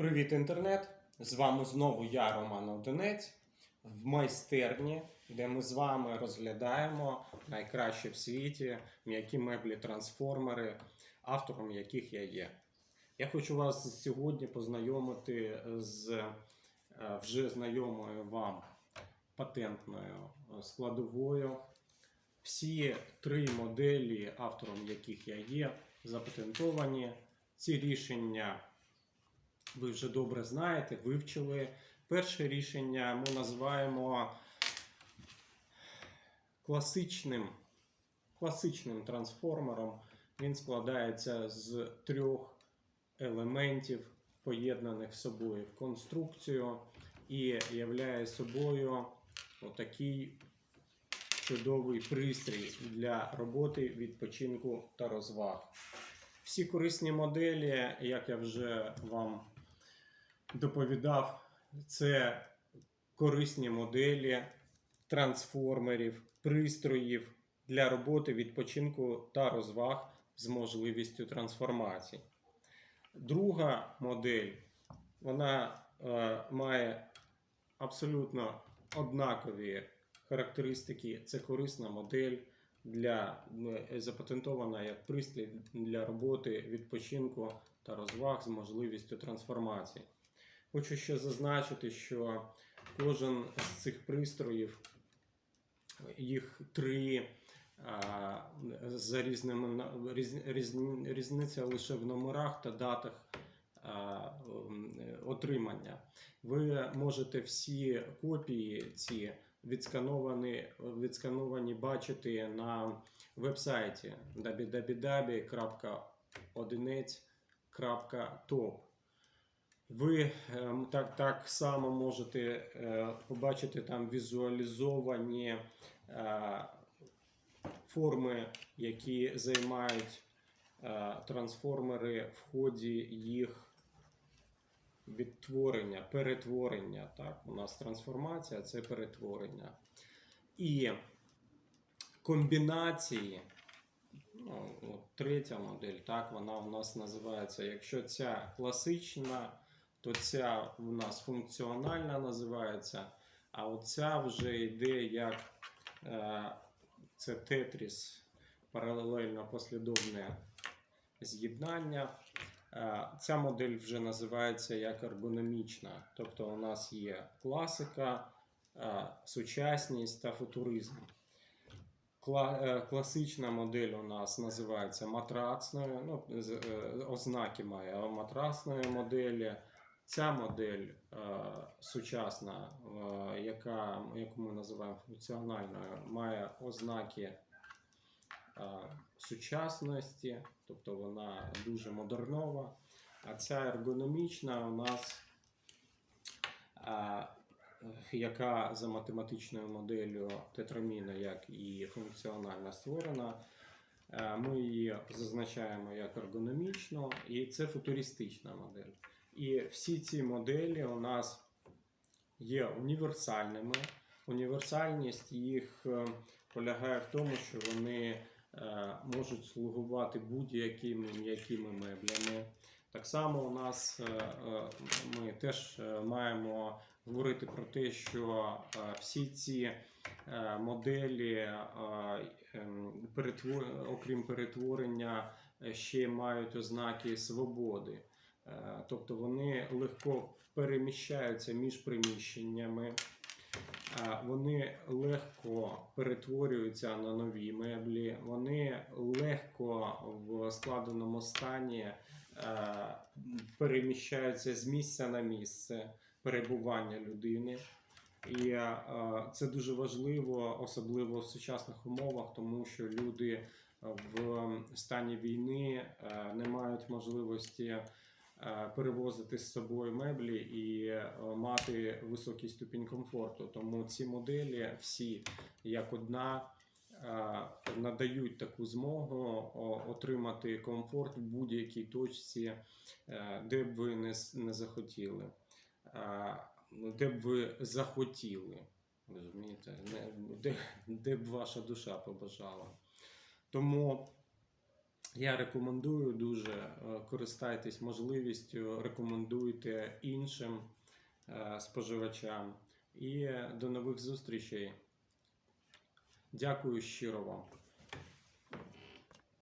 Привіт, інтернет! З вами знову я, Роман Одинець, в майстерні, де ми з вами розглядаємо найкращі в світі м'які меблі трансформери, автором яких я є. Я хочу вас сьогодні познайомити з е, вже знайомою вам патентною складовою. Всі три моделі, автором яких я є, запатентовані. Ці рішення ви вже добре знаєте, вивчили. Перше рішення ми називаємо класичним, класичним трансформером. Він складається з трьох елементів, поєднаних собою в конструкцію, і являє собою отакий чудовий пристрій для роботи, відпочинку та розваг. Всі корисні моделі, як я вже вам доповідав, це корисні моделі трансформерів, пристроїв для роботи, відпочинку та розваг з можливістю трансформації. Друга модель, вона е, має абсолютно однакові характеристики. Це корисна модель для е, запатентована як пристрій для роботи, відпочинку та розваг з можливістю трансформації. Хочу ще зазначити, що кожен з цих пристроїв, їх три за різними різ, різ, різниця лише в номерах та датах отримання. Ви можете всі копії ці відскановані, відскановані бачити на вебсайті www.одинець.top. Ви ем, так, так само можете е, побачити там візуалізовані е, форми, які займають е, трансформери в ході їх відтворення, перетворення. Так, у нас трансформація це перетворення. І комбінації. Ну, от третя модель, так, вона у нас називається. Якщо ця класична, то ця у нас функціональна називається, а оця вже йде як е, це тетріс, паралельно послідовне з'єднання. Е, Ця модель вже називається як ергономічна. Тобто у нас є класика, е, сучасність та футуризм. Е, Класична модель у нас називається матрацною. Ну, е, ознаки має матрацної моделі. Ця модель е, сучасна, е, яка, яку ми називаємо функціональною, має ознаки е, сучасності, тобто вона дуже модернова. А ця ергономічна у нас, яка за математичною моделлю тетраміна, як і функціональна створена, ми її зазначаємо як ергономічну, і це футуристична модель. І всі ці моделі у нас є універсальними. Універсальність їх е, полягає в тому, що вони е, можуть слугувати будь-якими м'якими меблями. Так само у нас е, ми теж маємо говорити про те, що всі ці моделі, ем, окрім перетворення, ще мають ознаки свободи. Е, Тобто вони легко переміщаються між приміщеннями, е, вони легко перетворюються на нові меблі, вони легко в складеному стані е, переміщаються з місця на місце перебування людини. І це дуже важливо, особливо в сучасних умовах, тому що люди в стані війни не мають можливості перевозити з собою меблі і е, мати високий ступінь комфорту. Тому ці моделі всі як одна е, надають таку змогу отримати комфорт в будь-якій точці, е, де б ви не, захотіли. Е, Де б ви захотіли, розумієте, де, де б ваша душа побажала. Тому Я рекомендую дуже е, користайтесь можливістю, рекомендуйте іншим е, споживачам. І до нових зустрічей. Дякую щиро вам.